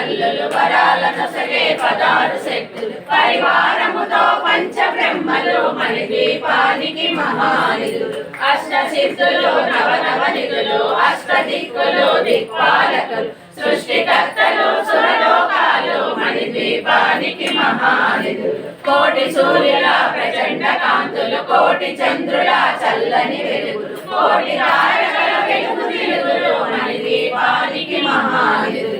తల్లులు వరాలను సగే పదారు శక్తులు పరివారముతో పంచ బ్రహ్మలు మణి దీపానికి మహానిధులు. అష్ట సిద్ధులు నవ నవ నిధులు అష్ట దిక్కులు దిక్పాలకులు. సృష్టికర్తలు సురలోకాలు మణి దీపానికి మహానిధులు. కోటి సూర్యుల ప్రచండ కాంతులు కోటి చంద్రుల చల్లని వెలుగులు. కోటి తారకల వెలుగు వెలుగులు మణి దీపానికి మహానిధులు.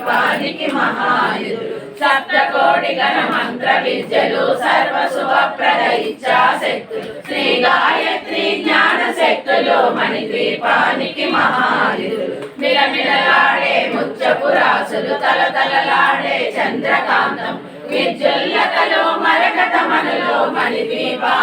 మణి దీపానికి మహానిధులు సప్తకోటి గణ మంత్ర విద్యలు సర్వ శుభప్రద ఇచ్చా శక్తులు. శ్రీ గాయత్రి జ్ఞాన శక్తులు మణి ద్వీపానికి మహానిధులు మిలమిలలాడే ముచ్చపు రాసులు తలతలలాడే చంద్రకాంతం. విద్యుల్లతలో మరకతమనులో మణి ద్వీపానికి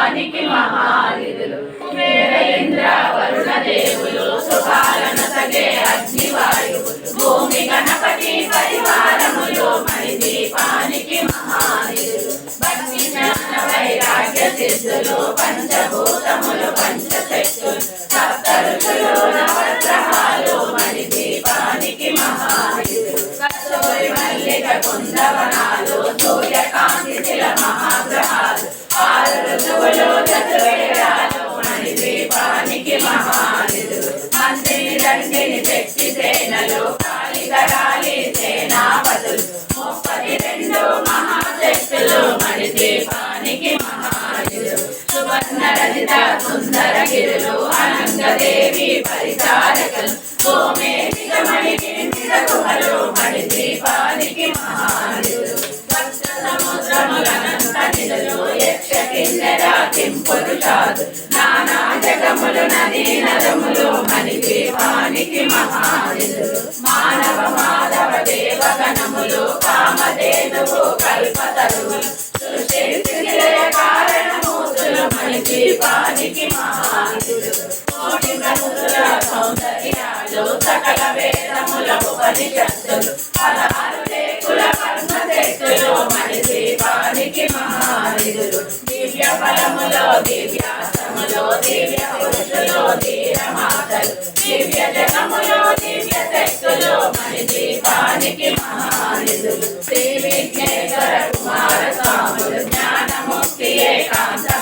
దండిని శక్తి సేనలు కాళికరాలి సేనాపతులు. ముప్పది రెండు మహాశక్తులు మణి దీపానికి మహాయులు సువర్ణ రజిత సుందర గిరులు అనంగదేవి పరిచారకులు. గోమేధిక మణి కిందిర గుహలు మణి దీపానికి మహాయులు సప్త సముద్రములనంత నిధులు యక్ష కిన్నెర కింపురుషాదు నానా జగములు నదీ నదములు మణి దీపానికి మహానిధులు మానవ మాధవ దేవగణములు కామధేనువు కల్పతరువులు సృష్టి స్థితిలయ కారణమూర్తులు మణి దీపానికి మహానిధులు కోటి సౌందర్యాలు సకల వేదముల ఉపనిషత్తులు. పదహారు దివ్య జగములో దివ్య శక్తులు మణి దీపానికి మహానిధులు శ్రీ విఘ్నేశ్వర కుమార స్వాములు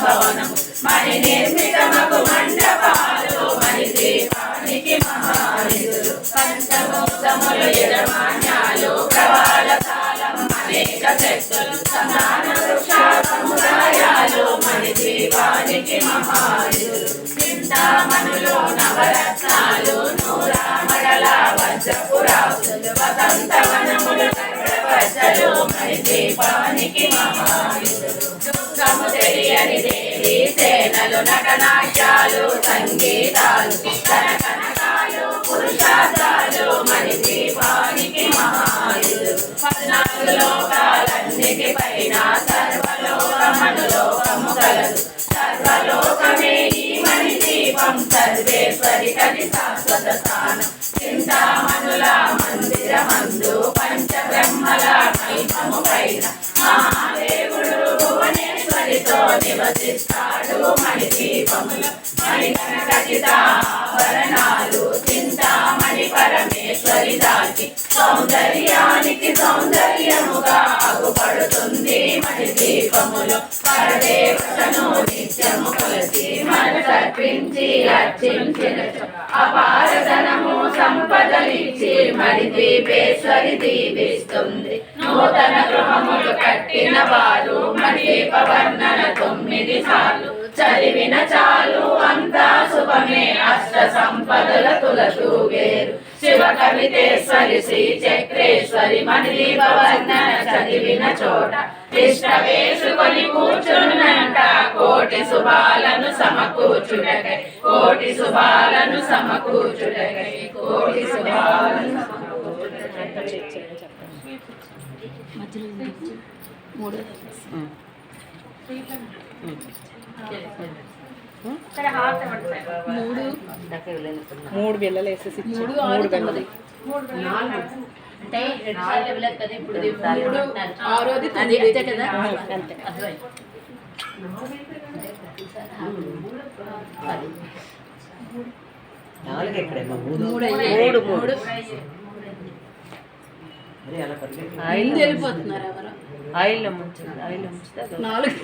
భవనము మండపాలు దీపానికి మహానిధులు యజమాన్యాలు ప్రవాళ కాలం అనేక శక్తులు సమాన వజ్రపురాసులు వసంతవనములు దీపానికి తెలియని దేవి సేనలు నటనాట్యాలు సంగీతాలు కనకనకాలు పురుషార్థాలు మణి దీపానికి మహాయులు పద్నాలుగు లోకాలన్నిటి పైన సర్వలోకమనులోకము కలదు సర్వలోకమే ఈ మణి దీపం సర్వేశ్వరి కలి శాశ్వత స్థానం. చింతామణుల మందిరమందు పంచబ్రహ్మల కల్పము పైన మహాదేవుడు భువనేశ్వరితో నివసిస్తాడు. మణి దీపములు మణి కనకటిత ఆభరణాలు చింతామణి పరమేశ్వరి దాచి సౌందర్యానికి సౌందర్యముగా అగుపడుతుంది మణి దీపములు పరదేవతను అర్పించి అర్చించిన అపారధనము సంపదలిచ్చి మరి దీపేశ్వరి దీపిస్తుంది. నూతన గృహములు కట్టిన వారు మరి వర్ణన తొమ్మిది సార్లు. చదివిన చాలు అంతా శుభమే. అష్ట సంపదల తులతూ వేరు. శివ కవితేశ్వరి శ్రీ చక్రేశ్వరి మణిదీప వర్ణన చదివిన చోట. ఇష్ట వేసుకొని కూర్చున్నంట. కోటి శుభాలను సమకూర్చుటకై కోటి శుభాలను సమకూర్చుటకై కోటి శుభాలను సమకూర్చుటకై. మూడు మూడు మూడు బిళ్ళలు వేసేసి మూడు ఆరు తొమ్మిది అంటే ఇప్పుడు. ఆరోది అంతే కదా అంతే. నాలుగు ఎక్కడేమో మూడు మూడు. మూడు ముందు వెళ్ళిపోతున్నారు ఎవరు? ఆయిల్ ముంచండి ఆయిల్ ముంచితే నాలుగు.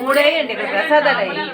మూడేయండి ఇక్కడ ప్రసాదాలు అయ్యి.